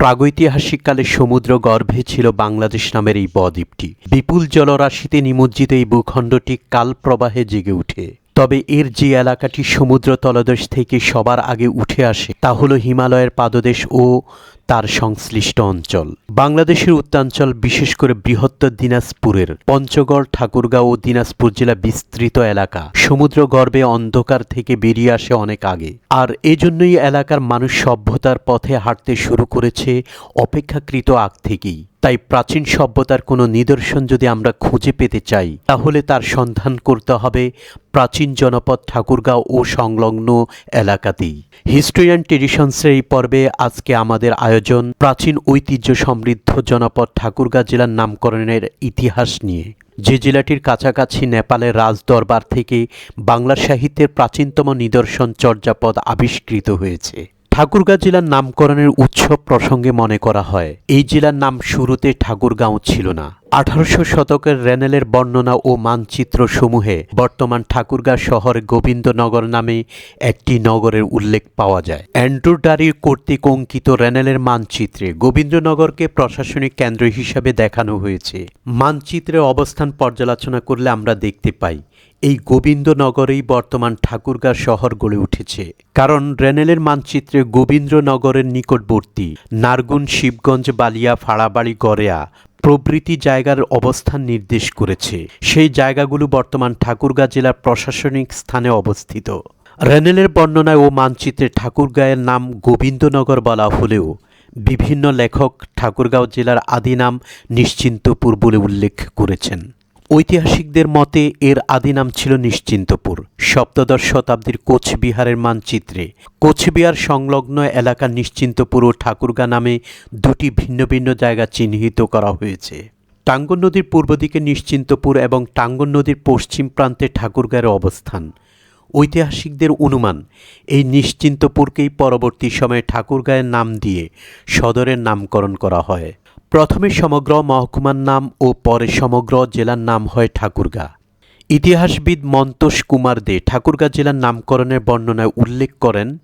প্রাগৈতিহাসিককালে সমুদ্র গর্ভে ছিল বাংলাদেশ নামের এই বদ্বীপটি। বিপুল জলরাশিতে নিমজ্জিত এই ভূখণ্ডটি কালপ্রবাহে জেগে ওঠে তবে এর যে এলাকাটি সমুদ্র তলদেশ থেকে সবার আগে উঠে আসে, তা হল হিমালয়ের পাদদেশ ও তার সংশ্লিষ্ট অঞ্চল। বাংলাদেশের উত্তরাঞ্চল বিশেষ করে বৃহত্তর দিনাজপুরের পঞ্চগড়, ঠাকুরগাঁও ও দিনাজপুর জেলা বিস্তৃত এলাকা। সমুদ্র গর্ভে অন্ধকার থেকে বেরিয়ে আসে অনেক আগে। আর এজন্যই এলাকার মানুষ সভ্যতার পথে হাঁটতে শুরু করেছে অপেক্ষাকৃত আগ থেকেই। তাই প্রাচীন সভ্যতার কোনো নিদর্শন যদি আমরা খুঁজে পেতে চাই, তাহলে তার সন্ধান করতে হবে প্রাচীন জনপদ ঠাকুরগাঁও ও সংলগ্ন এলাকাতেই। হিস্ট্রি অ্যান্ড ট্রেডিশনসের এই পর্বে আজকে আমাদের আয়োজন প্রাচীন ঐতিহ্য সমৃদ্ধ জনপদ ঠাকুরগাঁ জেলার নামকরণের ইতিহাস নিয়ে। যে জেলাটির কাছাকাছি নেপালের রাজদরবার থেকে বাংলা সাহিত্যের প্রাচীনতম নিদর্শন চর্যাপদ আবিষ্কৃত হয়েছে। ঠাকুরগাঁ জেলার নামকরণের উৎসব প্রসঙ্গে মনে করা হয়, এই জেলার নাম শুরুতে ঠাকুরগাঁও ছিল না। আঠারোশো শতকের রেনেলের বর্ণনা ও মানচিত্র সমূহে বর্তমান ঠাকুরগাঁ শহর গোবিন্দনগর নামে একটি নগরের উল্লেখ পাওয়া যায়। অ্যান্ড্রু ডারির কর্তৃক অঙ্কিত রেনেলের মানচিত্রে গোবিন্দনগরকে প্রশাসনিক কেন্দ্র হিসাবে দেখানো হয়েছে। মানচিত্রের অবস্থান পর্যালোচনা করলে আমরা দেখতে পাই এই গোবিন্দনগরেই বর্তমান ঠাকুরগাঁ শহর গড়ে উঠেছে। কারণ রেনেলের মানচিত্রে গোবিন্দনগরের নিকটবর্তী নারগুন, শিবগঞ্জ, বালিয়া, ফাড়াবাড়ি, গড়েয়া প্রভৃতি জায়গার অবস্থান নির্দেশ করেছে। সেই জায়গাগুলো বর্তমান ঠাকুরগাঁ জেলার প্রশাসনিক স্থানে অবস্থিত। রেনেলের বর্ণনায় ও মানচিত্রে ঠাকুরগাঁয়ের নাম গোবিন্দনগর বলা হলেও বিভিন্ন লেখক ঠাকুরগাঁও জেলার আদি নাম নিশ্চিন্তপুর বলে উল্লেখ করেছেন। ঐতিহাসিকদের মতে, এর আদি নাম ছিল নিশ্চিন্তপুর। সপ্তদশ শতাব্দীর কোচবিহারের মানচিত্রে। কোচবিহার সংলগ্ন এলাকা নিশ্চিন্তপুর ও ঠাকুরগা নামে দুটি ভিন্ন ভিন্ন জায়গা চিহ্নিত করা হয়েছে। টাঙ্গন নদীর পূর্ব দিকে নিশ্চিন্তপুর এবং টাঙ্গন নদীর পশ্চিম প্রান্তে ঠাকুরগাঁয়ের অবস্থান। ঐতিহাসিকদের অনুমান, এই নিশ্চিন্তপুরকেই পরবর্তী সময়ে ঠাকুরগাঁয়ের নাম দিয়ে সদরের নামকরণ করা হয়। প্রথমে সমগ্র মহকুমার নাম ও পরে সমগ্র জেলার নাম হয় ঠাকুরগাঁ। ইতিহাসবিদ মন্তোষ কুমার দে ঠাকুরগাঁ জেলার নামকরণের বর্ণনায় উল্লেখ করেন,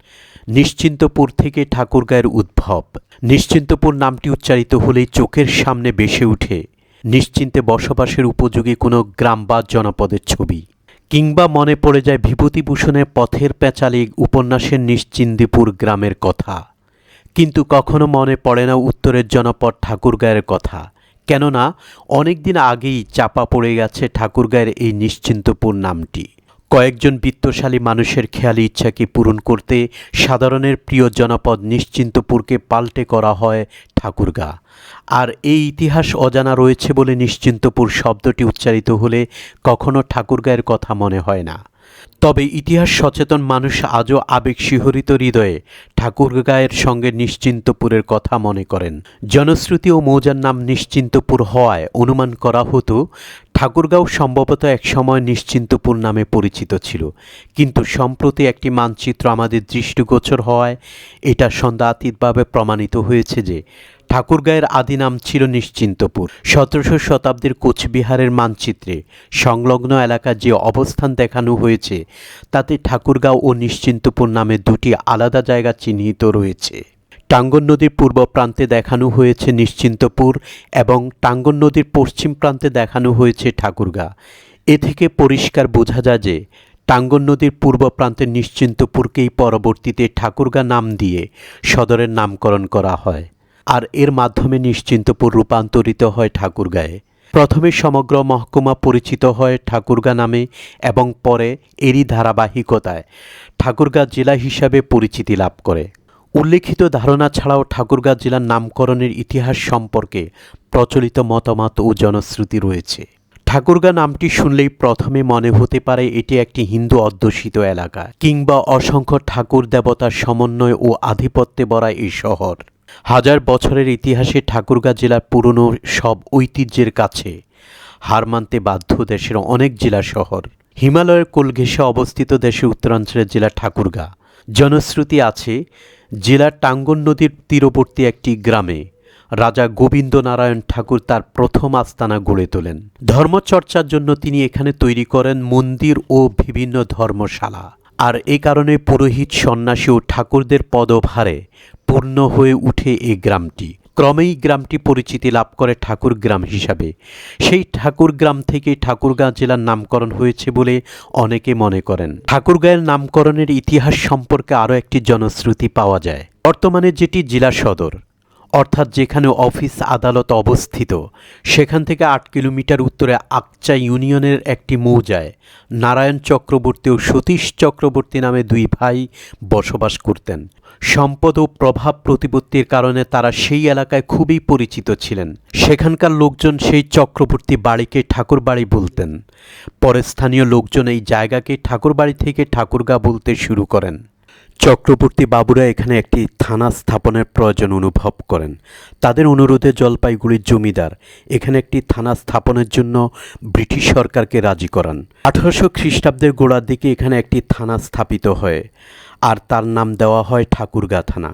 নিশ্চিন্তপুর থেকে ঠাকুরগাঁয়ের উদ্ভব। নিশ্চিন্তপুর নামটি উচ্চারিত হলেই চোখের সামনে বেসে উঠে। নিশ্চিন্তে বসবাসের উপযোগী কোনো গ্রাম বা জনপদের ছবি। কিংবা মনে পড়ে যায় বিভূতিভূষণের পথের পেঁচালি উপন্যাসের নিশ্চিন্দিপুর গ্রামের কথা। কিন্তু কখনো মনে পড়ে না উত্তরের জনপদ ঠাকুরগাঁয়ের কথা। কেননা অনেক দিন আগেই চাপা পড়ে গেছে ঠাকুরগাঁয়ের এই নিশ্চিন্তপুর নামটি। কয়েকজন বিত্তশালী মানুষের খেয়ালি ইচ্ছাকে পূরণ করতে সাধারণের প্রিয় জনপদ নিশ্চিন্তপুরকে পাল্টে করা হয় ঠাকুরগা। আর এই ইতিহাস অজানা রয়েছে বলে নিশ্চিন্তপুর শব্দটি উচ্চারিত হলে কখনো ঠাকুরগাঁয়ের কথা মনে হয় না। তবে ইতিহাস সচেতন মানুষ আজও আবেগ শিহরিত হৃদয়ে ঠাকুরগাঁয়ের সঙ্গে নিশ্চিন্তপুরের কথা মনে করেন। জনশ্রুতি ও মৌজার নাম নিশ্চিন্তপুর হওয়ায় অনুমান করা হতো, ঠাকুরগাঁও সম্ভবত একসময় নিশ্চিন্তপুর নামে পরিচিত ছিল। কিন্তু সম্প্রতি একটি মানচিত্র আমাদের দৃষ্টিগোচর হওয়ায় এটা সন্দেহাতীতভাবে প্রমাণিত হয়েছে যে ঠাকুরগাঁয়ের আদি নাম ছিল নিশ্চিন্তপুর। সতেরোশো শতাব্দীর কোচবিহারের মানচিত্রে সংলগ্ন এলাকার যে অবস্থান দেখানো হয়েছে, তাতে ঠাকুরগাঁও ও নিশ্চিন্তপুর নামে দুটি আলাদা জায়গা চিহ্নিত রয়েছে। টাঙ্গন নদীর পূর্ব প্রান্তে দেখানো হয়েছে নিশ্চিন্তপুর এবং টাঙ্গন নদীর পশ্চিম প্রান্তে দেখানো হয়েছে ঠাকুরগা। এ থেকে পরিষ্কার বোঝা যায় যে, টাঙ্গন নদীর পূর্ব প্রান্তে নিশ্চিন্তপুরকেই পরবর্তীতে ঠাকুরগা নাম দিয়ে সদরের নামকরণ করা হয়। আর এর মাধ্যমে নিশ্চিন্তপুর রূপান্তরিত হয় ঠাকুরগাঁয়ে। প্রথমে সমগ্র মহকুমা পরিচিত হয় ঠাকুরগা নামে এবং পরে এরই ধারাবাহিকতায় ঠাকুরগা জেলা হিসাবে পরিচিতি লাভ করে। উল্লেখিত ধারণা ছাড়াও ঠাকুরগাঁ জেলার নামকরণের ইতিহাস সম্পর্কে প্রচলিত মতামত ও জনশ্রুতি রয়েছে। ঠাকুরগাঁ নামটি শুনলেই প্রথমে মনে হতে পারে এটি একটি হিন্দু অধ্যুষিত এলাকা কিংবা অসংখ্য ঠাকুর দেবতার সমন্বয় ও আধিপত্যে বরা এই শহর। হাজার বছরের ইতিহাসে ঠাকুরগাঁ জেলার পুরনো সব ঐতিহ্যের কাছে হার মানতে বাধ্য দেশের অনেক জেলা শহর। হিমালয়ের কোল ঘেঁষে অবস্থিত দেশের উত্তরাঞ্চলের জেলা ঠাকুরগাঁ। জনশ্রুতি আছে, জেলার টাঙ্গন নদীর তীরবর্তী একটি গ্রামে রাজা গোবিন্দনারায়ণ ঠাকুর তার প্রথম আস্তানা গড়ে তোলেন। ধর্মচর্চার জন্য তিনি এখানে তৈরি করেন মন্দির ও বিভিন্ন ধর্মশালা। আর এ কারণে পুরোহিত সন্ন্যাসী ও ঠাকুরদের পদভারে পূর্ণ হয়ে উঠে এই গ্রামটি। ক্রমেই গ্রামটি পরিচিতি লাভ করে ঠাকুর গ্রাম হিসাবে। সেই ঠাকুর গ্রাম থেকে ঠাকুরগাঁ জেলার নামকরণ হয়েছে বলে অনেকে মনে করেন। ঠাকুরগাঁয়ের নামকরণের ইতিহাস সম্পর্কে আরও একটি জনশ্রুতি পাওয়া যায়। বর্তমানে যেটি জেলা সদর। অর্থাৎ যেখানে অফিস আদালত অবস্থিত, সেখান থেকে আট কিলোমিটার উত্তরে আকচা ইউনিয়নের একটি মৌজায় নারায়ণ চক্রবর্তী ও সতীশ চক্রবর্তী নামে দুই ভাই বসবাস করতেন। সম্পদ ও প্রভাব প্রতিপত্তির কারণে তারা সেই এলাকায় খুবই পরিচিত ছিলেন। সেখানকার লোকজন সেই চক্রবর্তী বাড়িকে ঠাকুর বাড়ি বলতেন। পরে স্থানীয় লোকজন এই জায়গাকে ঠাকুরবাড়ি থেকে ঠাকুরগা বলতে শুরু করেন। চক্রবর্তী বাবুরা এখানে একটি থানা স্থাপনের প্রয়োজন অনুভব করেন। তাদের অনুরোধে জলপাইগুড়ির জমিদার এখানে একটি থানা স্থাপনের জন্য ব্রিটিশ সরকারকে রাজি করান। আঠারোশো খ্রিস্টাব্দের গোড়ার দিকে এখানে একটি থানা স্থাপিত হয় আর তার নাম দেওয়া হয় ঠাকুরগা থানা।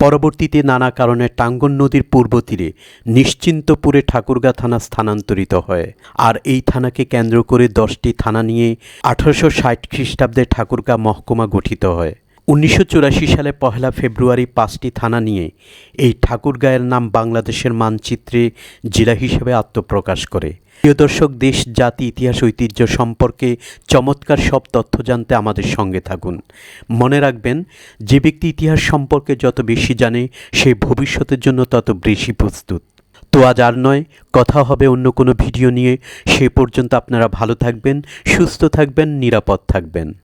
পরবর্তীতে নানা কারণে টাঙ্গন নদীর পূর্ব তীরে নিশ্চিন্তপুরে ঠাকুরগা থানা স্থানান্তরিত হয় আর এই থানাকে কেন্দ্র করে দশটি থানা নিয়ে আঠারোশো ষাট খ্রিস্টাব্দে ঠাকুরগা মহকুমা গঠিত হয়। উনিশশো চুরাশি সালে পহেলা ফেব্রুয়ারি পাঁচটি থানা নিয়ে এই ঠাকুরগাঁয়ের নাম বাংলাদেশের মানচিত্রে জেলা হিসেবে আত্মপ্রকাশ করে। প্রিয় দর্শক, দেশ, জাতি, ইতিহাস, ঐতিহ্য সম্পর্কে চমৎকার সব তথ্য জানতে আমাদের সঙ্গে থাকুন। মনে রাখবেন, যে ব্যক্তি ইতিহাস সম্পর্কে যত বেশি জানে, সে ভবিষ্যতের জন্য তত বেশি প্রস্তুত। তো আজ আর নয়, কথা হবে অন্য কোনো ভিডিও নিয়ে। সে পর্যন্ত আপনারা ভালো থাকবেন, সুস্থ থাকবেন, নিরাপদ থাকবেন।